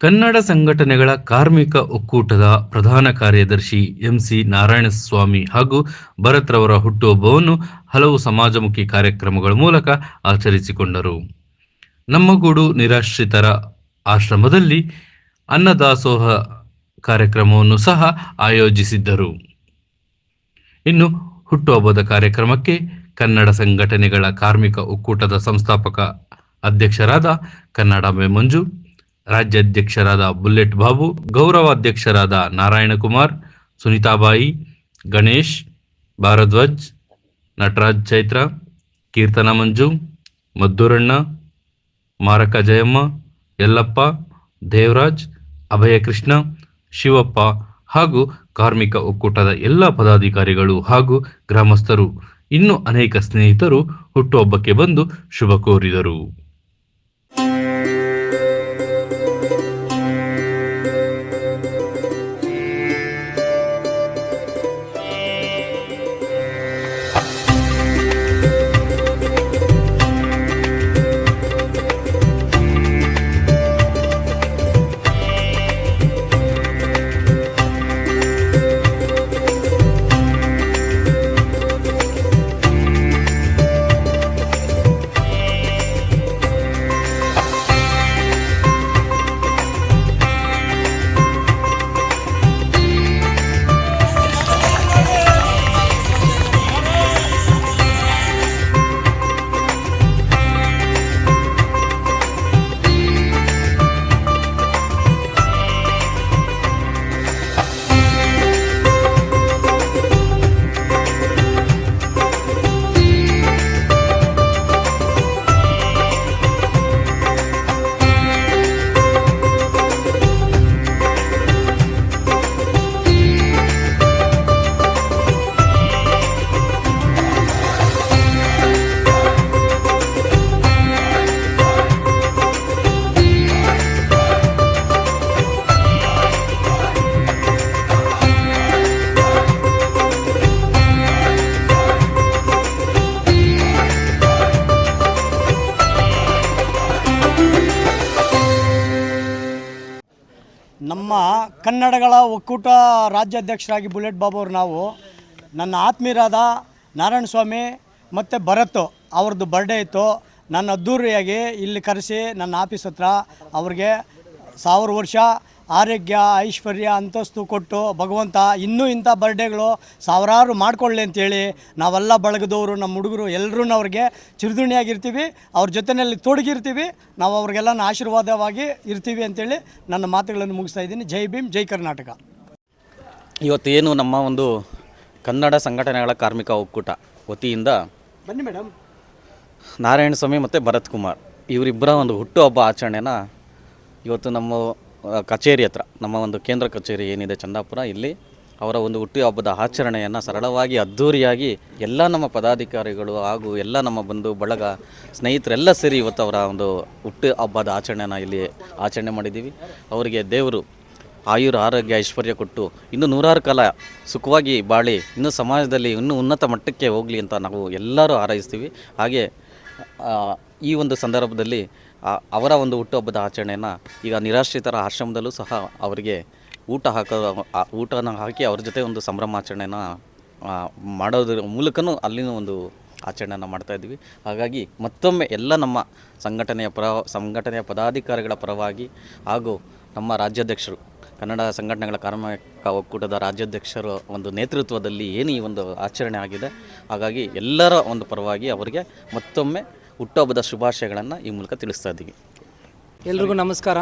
ಕನ್ನಡ ಸಂಘಟನೆಗಳ ಕಾರ್ಮಿಕ ಒಕ್ಕೂಟದ ಪ್ರಧಾನ ಕಾರ್ಯದರ್ಶಿ ಎಂಸಿ ನಾರಾಯಣಸ್ವಾಮಿ ಹಾಗೂ ಭರತ್ರವರ ಹುಟ್ಟುಹಬ್ಬವನ್ನು ಹಲವು ಸಮಾಜಮುಖಿ ಕಾರ್ಯಕ್ರಮಗಳ ಮೂಲಕ ಆಚರಿಸಿಕೊಂಡರು. ನಮ್ಮಗೂಡು ನಿರಾಶ್ರಿತರ ಆಶ್ರಮದಲ್ಲಿ ಅನ್ನದಾಸೋಹ ಕಾರ್ಯಕ್ರಮವನ್ನು ಸಹ ಆಯೋಜಿಸಿದ್ದರು. ಇನ್ನು ಹುಟ್ಟುಹಬ್ಬದ ಕಾರ್ಯಕ್ರಮಕ್ಕೆ ಕನ್ನಡ ಸಂಘಟನೆಗಳ ಕಾರ್ಮಿಕ ಒಕ್ಕೂಟದ ಸಂಸ್ಥಾಪಕ ಅಧ್ಯಕ್ಷರಾದ ಕನ್ನಡಾಂಬೆ ಮಂಜು ರಾಜ್ಯಾಧ್ಯಕ್ಷರಾದ ಬುಲ್ಲೆಟ್ ಬಾಬು, ಗೌರವಾಧ್ಯಕ್ಷರಾದ ನಾರಾಯಣಕುಮಾರ್ ಸುನೀತಾಬಾಯಿ, ಗಣೇಶ್, ಭಾರದ್ವಾಜ್, ನಟರಾಜ್ ಚೈತ್ರ, ಕೀರ್ತನ ಮಂಜು, ಮದ್ದೂರಣ್ಣ, ಮಾರಕ ಜಯಮ್ಮ, ಯಲ್ಲಪ್ಪ, ದೇವರಾಜ್, ಅಭಯಕೃಷ್ಣ, ಶಿವಪ್ಪ ಹಾಗೂ ಕಾರ್ಮಿಕ ಒಕ್ಕೂಟದ ಎಲ್ಲ ಪದಾಧಿಕಾರಿಗಳು ಹಾಗೂ ಗ್ರಾಮಸ್ಥರು. ಇನ್ನು ಅನೇಕ ಸ್ನೇಹಿತರು ಹುಟ್ಟುಹಬ್ಬಕ್ಕೆ ಬಂದು ಶುಭ ಕೋರಿದರು. ನಮ್ಮ ಕನ್ನಡಗಳ ಒಕ್ಕೂಟ ರಾಜ್ಯಾಧ್ಯಕ್ಷರಾಗಿ ಬುಲೆಟ್ ಬಾಬು ಅವರು ನಾವು, ನನ್ನ ಆತ್ಮೀಯರಾದ ನಾರಾಯಣ ಸ್ವಾಮಿ ಮತ್ತು ಭರತ್ ಅವ್ರದ್ದು ಬರ್ಡೇ ಇತ್ತು. ನನ್ನ ಅದ್ದೂರಿಯಾಗಿ ಇಲ್ಲಿ ಕರೆಸಿ ನನ್ನ ಆಫೀಸ್ ಹತ್ರ ಅವ್ರಿಗೆ ಸಾವಿರ ವರ್ಷ ಆರೋಗ್ಯ ಐಶ್ವರ್ಯ ಅಂತಸ್ತು ಕೊಟ್ಟು ಭಗವಂತ ಇನ್ನೂ ಇಂಥ ಬರ್ಡೇಗಳು ಸಾವಿರಾರು ಮಾಡ್ಕೊಳ್ಳಿ ಅಂತೇಳಿ ನಾವೆಲ್ಲ ಬಳಗದವರು ನಮ್ಮ ಹುಡುಗರು ಎಲ್ಲರೂ ಅವ್ರಿಗೆ ಚಿರುದುಣಿಯಾಗಿರ್ತೀವಿ ಅವ್ರ ಜೊತೆಯಲ್ಲಿ ತೊಡಗಿರ್ತೀವಿ ನಾವು ಅವ್ರಿಗೆಲ್ಲ ಆಶೀರ್ವಾದವಾಗಿ ಇರ್ತೀವಿ ಅಂತೇಳಿ ನನ್ನ ಮಾತುಗಳನ್ನು ಮುಗಿಸ್ತಾ ಇದ್ದೀನಿ. ಜೈ ಭೀಮ್ ಜೈ ಕರ್ನಾಟಕ. ಇವತ್ತು ಏನು ನಮ್ಮ ಒಂದು ಕನ್ನಡ ಸಂಘಟನೆಗಳ ಕಾರ್ಮಿಕ ಒಕ್ಕೂಟ ವತಿಯಿಂದ ಬನ್ನಿ ಮೇಡಮ್. ನಾರಾಯಣ ಸ್ವಾಮಿ ಮತ್ತು ಭರತ್ ಕುಮಾರ್ ಇವರಿಬ್ಬರ ಒಂದು ಹುಟ್ಟುಹಬ್ಬ ಆಚರಣೆನ ಇವತ್ತು ನಮ್ಮ ಕಚೇರಿ ಹತ್ರ, ನಮ್ಮ ಒಂದು ಕೇಂದ್ರ ಕಚೇರಿ ಏನಿದೆ ಚಂದಾಪುರ, ಇಲ್ಲಿ ಅವರ ಒಂದು ಹುಟ್ಟುಹಬ್ಬದ ಆಚರಣೆಯನ್ನು ಸರಳವಾಗಿ, ಅದ್ಧೂರಿಯಾಗಿ ಎಲ್ಲ ನಮ್ಮ ಪದಾಧಿಕಾರಿಗಳು ಹಾಗೂ ಎಲ್ಲ ನಮ್ಮ ಬಂಧು, ಬಳಗ ಸ್ನೇಹಿತರೆಲ್ಲ ಸೇರಿ ಇವತ್ತು ಅವರ ಒಂದು ಹುಟ್ಟು ಹಬ್ಬದ ಆಚರಣೆನ ಇಲ್ಲಿ ಆಚರಣೆ ಮಾಡಿದ್ದೀವಿ. ಅವರಿಗೆ ದೇವರು ಆಯುರ ಆರೋಗ್ಯ, ಐಶ್ವರ್ಯ ಕೊಟ್ಟು ಇನ್ನು ನೂರಾರು ಕಾಲ ಸುಖವಾಗಿ ಬಾಳಿ, ಇನ್ನು ಸಮಾಜದಲ್ಲಿ ಇನ್ನೂ ಉನ್ನತ ಮಟ್ಟಕ್ಕೆ ಹೋಗಲಿ ಅಂತ ನಾವು ಎಲ್ಲರೂ ಹಾರೈಸ್ತೀವಿ. ಹಾಗೆ ಈ ಒಂದು ಸಂದರ್ಭದಲ್ಲಿ ಅವರ ಒಂದು ಹುಟ್ಟುಹಬ್ಬದ ಆಚರಣೆಯನ್ನು ಈಗ ನಿರಾಶ್ರಿತರ ಆಶ್ರಮದಲ್ಲೂ ಸಹ ಅವರಿಗೆ ಊಟ ಹಾಕೋ ಊಟನ ಹಾಕಿ ಅವ್ರ ಜೊತೆ ಒಂದು ಸಂಭ್ರಮಾಚರಣೆನ ಆ, ಮಾಡೋದ್ರ ಮೂಲಕನೂ ಅಲ್ಲಿನ ಒಂದು ಆಚರಣೆಯನ್ನು ಮಾಡ್ತಾ ಇದ್ವಿ ಹಾಗಾಗಿ ಮತ್ತೊಮ್ಮೆ ಎಲ್ಲ ನಮ್ಮ ಸಂಘಟನೆಯ ಪರ ಸಂಘಟನೆಯ ಪದಾಧಿಕಾರಿಗಳ ಪರವಾಗಿ ಹಾಗೂ ನಮ್ಮ ರಾಜ್ಯಾಧ್ಯಕ್ಷರು ಕನ್ನಡ ಸಂಘಟನೆಗಳ ಕಾರ್ಮಿಕ ಒಕ್ಕೂಟದ ರಾಜ್ಯಾಧ್ಯಕ್ಷರ ಒಂದು ನೇತೃತ್ವದಲ್ಲಿ ಏನು ಈ ಒಂದು ಆಚರಣೆ ಆಗಿದೆ. ಹಾಗಾಗಿ ಎಲ್ಲರ ಒಂದು ಪರವಾಗಿ ಅವರಿಗೆ ಮತ್ತೊಮ್ಮೆ ಹುಟ್ಟುಹಬ್ಬದ ಶುಭಾಶಯಗಳನ್ನು ಈ ಮೂಲಕ ತಿಳಿಸ್ತಾ ಇದ್ದೀವಿ. ಎಲ್ರಿಗೂ ನಮಸ್ಕಾರ.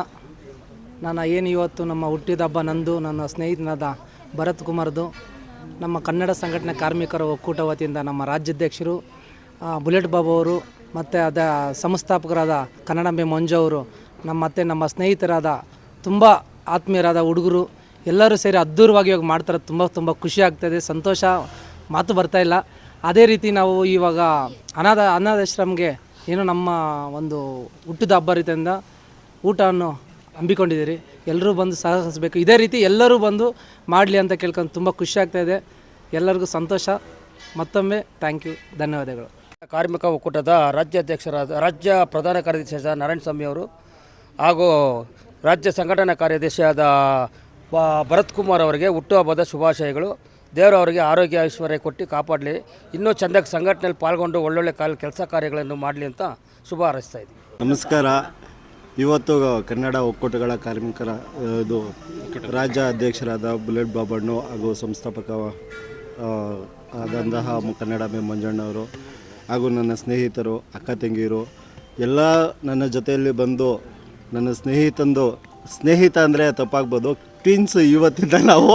ನಾನು ಏನು ಇವತ್ತು ನಮ್ಮ ಹುಟ್ಟಿದ ಹಬ್ಬ ನಂದು, ನನ್ನ ಸ್ನೇಹಿತನಾದ ಭರತ್ ಕುಮಾರ್ದು, ನಮ್ಮ ಕನ್ನಡ ಸಂಘಟನೆ ಕಾರ್ಮಿಕರ ಒಕ್ಕೂಟ ವತಿಯಿಂದ ನಮ್ಮ ರಾಜ್ಯಾಧ್ಯಕ್ಷರು ಬುಲೆಟ್ ಬಾಬು ಅವರು ಮತ್ತು ಅದ ಸಂಸ್ಥಾಪಕರಾದ ಕನ್ನಡಂಬೆ ಮಂಜು ಅವರು, ನಮ್ಮ ಮತ್ತು ನಮ್ಮ ಸ್ನೇಹಿತರಾದ ತುಂಬ ಆತ್ಮೀಯರಾದ ಹುಡುಗರು, ಎಲ್ಲರೂ ಸೇರಿ ಅದ್ಧೂರವಾಗಿ ಇವಾಗ ಮಾಡ್ತಾರೆ. ತುಂಬ ತುಂಬ ಖುಷಿ ಆಗ್ತಾಯಿದೆ ಸಂತೋಷ ಮಾತು ಬರ್ತಾ ಇಲ್ಲ. ಅದೇ ರೀತಿ ನಾವು ಇವಾಗ ಅನಾಥ, ಅನಾಥಾಶ್ರಮ್ಗೆ ಏನು ನಮ್ಮ ಒಂದು ಹುಟ್ಟಿದ ಹಬ್ಬ ರೀತಿಯಿಂದ ಊಟವನ್ನು ಹಮ್ಮಿಕೊಂಡಿದ್ದೀರಿ. ಎಲ್ಲರೂ ಬಂದು ಸಹಕರಿಸಬೇಕು. ಇದೇ ರೀತಿ ಎಲ್ಲರೂ ಬಂದು ಮಾಡಲಿ ಅಂತ ಕೇಳ್ಕೊಂಡು ತುಂಬ ಖುಷಿ ಆಗ್ತಾ ಇದೆ. ಎಲ್ಲರಿಗೂ ಸಂತೋಷ. ಮತ್ತೊಮ್ಮೆ ಥ್ಯಾಂಕ್ ಯು ಧನ್ಯವಾದಗಳು. ಕಾರ್ಮಿಕ ಒಕ್ಕೂಟದ ರಾಜ್ಯಾಧ್ಯಕ್ಷರಾದ ರಾಜ್ಯ ಪ್ರಧಾನ ಕಾರ್ಯದರ್ಶಿಯಾದ ನಾರಾಯಣ ಸ್ವಾಮಿ ಅವರು ಹಾಗೂ ರಾಜ್ಯ ಸಂಘಟನಾ ಕಾರ್ಯದರ್ಶಿಯಾದ ಭರತ್ ಕುಮಾರ್ ಅವರಿಗೆ ಹುಟ್ಟುಹಬ್ಬದ ಶುಭಾಶಯಗಳು. ದೇವರು ಅವರಿಗೆ ಆರೋಗ್ಯ, ಐಶ್ವರ್ಯ ಕೊಟ್ಟು ಕಾಪಾಡಲಿ. ಇನ್ನೂ ಚೆಂದಾಗಿ ಸಂಘಟನೆಯಲ್ಲಿ ಪಾಲ್ಗೊಂಡು ಒಳ್ಳೊಳ್ಳೆ ಕಾಲ, ಕೆಲಸ ಕಾರ್ಯಗಳನ್ನು ಮಾಡಲಿ ಅಂತ ಶುಭ ಹಾರೈಸ್ತಾ ಇದ್ದೀನಿ. ನಮಸ್ಕಾರ. ಇವತ್ತು ಕನ್ನಡ ಒಕ್ಕೂಟಗಳ ಕಾರ್ಮಿಕರ ಇದು ರಾಜ್ಯ ಅಧ್ಯಕ್ಷರಾದ ಬುಲೆಟ್ ಬಾಬಣ್ಣು ಹಾಗೂ ಸಂಸ್ಥಾಪಕ ಆದಂತಹ ಕನ್ನಡ ಮೇ ಮಂಜಣ್ಣವರು ಹಾಗೂ ನನ್ನ ಸ್ನೇಹಿತರು, ಅಕ್ಕ ತಂಗಿಯರು, ಎಲ್ಲ ನನ್ನ ಜೊತೆಯಲ್ಲಿ ಬಂದು ನನ್ನ ಸ್ನೇಹಿತಂದು, ಸ್ನೇಹಿತ ಅಂದರೆ ತಪ್ಪಾಗ್ಬೋದು. ಟ್ವಿನ್ಸ್ ಇವತ್ತಿಂದ ನಾವು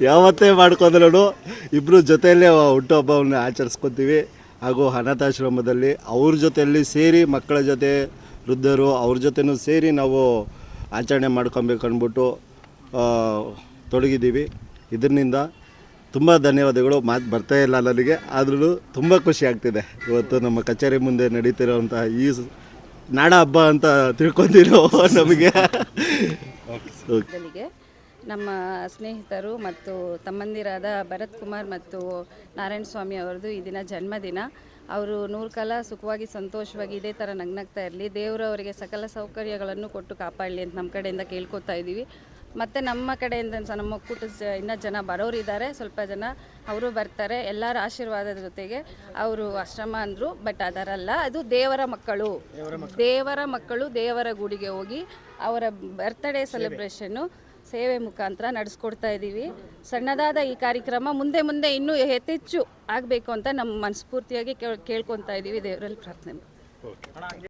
ಯಾವತ್ತೇ ಮಾಡ್ಕೊಂಡ್ರೂ ಇಬ್ಬರು ಜೊತೆಯಲ್ಲೇ ಹುಟ್ಟುಹಬ್ಬವನ್ನು ಆಚರಿಸ್ಕೊತೀವಿ. ಹಾಗೂ ಅನಾಥಾಶ್ರಮದಲ್ಲಿ ಅವ್ರ ಜೊತೆಯಲ್ಲಿ ಸೇರಿ ಮಕ್ಕಳ ಜೊತೆ ವೃದ್ಧರು ಅವ್ರ ಜೊತೆನೂ ಸೇರಿ ನಾವು ಆಚರಣೆ ಮಾಡ್ಕೊಬೇಕು ಅಂದ್ಬಿಟ್ಟು ತೊಡಗಿದ್ದೀವಿ. ಇದರಿಂದ ತುಂಬ ಧನ್ಯವಾದಗಳು. ಮಾತು ಬರ್ತಾ ಇಲ್ಲ ನನಗೆ. ಆದ್ರೂ ತುಂಬ ಖುಷಿ ಆಗ್ತಿದೆ. ಇವತ್ತು ನಮ್ಮ ಕಚೇರಿ ಮುಂದೆ ನಡೀತಿರೋಂಥ ಈ ನಾಡ ಹಬ್ಬ ಅಂತ ತಿಳ್ಕೊತಿರೋ ನಮಗೆ. ಮೊದಲಿಗೆ ನಮ್ಮ ಸ್ನೇಹಿತರು ಮತ್ತು ತಮ್ಮಂದಿರಾದ ಭರತ್ ಕುಮಾರ್ ಮತ್ತು ನಾರಾಯಣ ಸ್ವಾಮಿ ಅವರದು ಈ ದಿನ ಜನ್ಮದಿನ. ಅವರು ನೂರು ಕಾಲ ಸುಖವಾಗಿ, ಸಂತೋಷವಾಗಿ ಇದೇ ಥರ ನಗ್ನಗ್ತಾ ಇರಲಿ. ದೇವರು ಅವರಿಗೆ ಸಕಲ ಸೌಕರ್ಯಗಳನ್ನು ಕೊಟ್ಟು ಕಾಪಾಡಲಿ ಅಂತ ನಮ್ಮ ಕಡೆಯಿಂದ ಕೇಳ್ಕೊತಾ ಇದ್ದೀವಿ ಮತ್ತು ನಮ್ಮ ಕಡೆಯಿಂದ ಸಹ ನಮ್ಮ ಒಕ್ಕೂಟ ಇನ್ನೂ ಜನ ಬರೋರಿದ್ದಾರೆ ಸ್ವಲ್ಪ ಜನ ಅವರು ಬರ್ತಾರೆ. ಎಲ್ಲರ ಆಶೀರ್ವಾದದ ಜೊತೆಗೆ ಅವರು ಆಶ್ರಮ ಅಂದರು ಬಟ್ ಅದರಲ್ಲ ಅದು ದೇವರ ಮಕ್ಕಳು. ದೇವರ ಮಕ್ಕಳು. ದೇವರ ಗುಡಿಗೆ ಹೋಗಿ ಅವರ ಬರ್ತ್ಡೇ ಸೆಲೆಬ್ರೇಷನ್ನು ಸೇವೆ ಮುಖಾಂತರ ನಡೆಸ್ಕೊಡ್ತಾ ಇದ್ದೀವಿ. ಸಣ್ಣದಾದ ಈ ಕಾರ್ಯಕ್ರಮ ಮುಂದೆ ಮುಂದೆ ಇನ್ನೂ ಯಥೆಚ್ಚು ಆಗಬೇಕು ಅಂತ ನಮ್ಮ ಮನಸ್ಫೂರ್ತಿಯಾಗಿ ಕೇಳ್ ಕೇಳ್ಕೊತಾ ಇದ್ದೀವಿ ದೇವರಲ್ಲಿ ಪ್ರಾರ್ಥನೆ.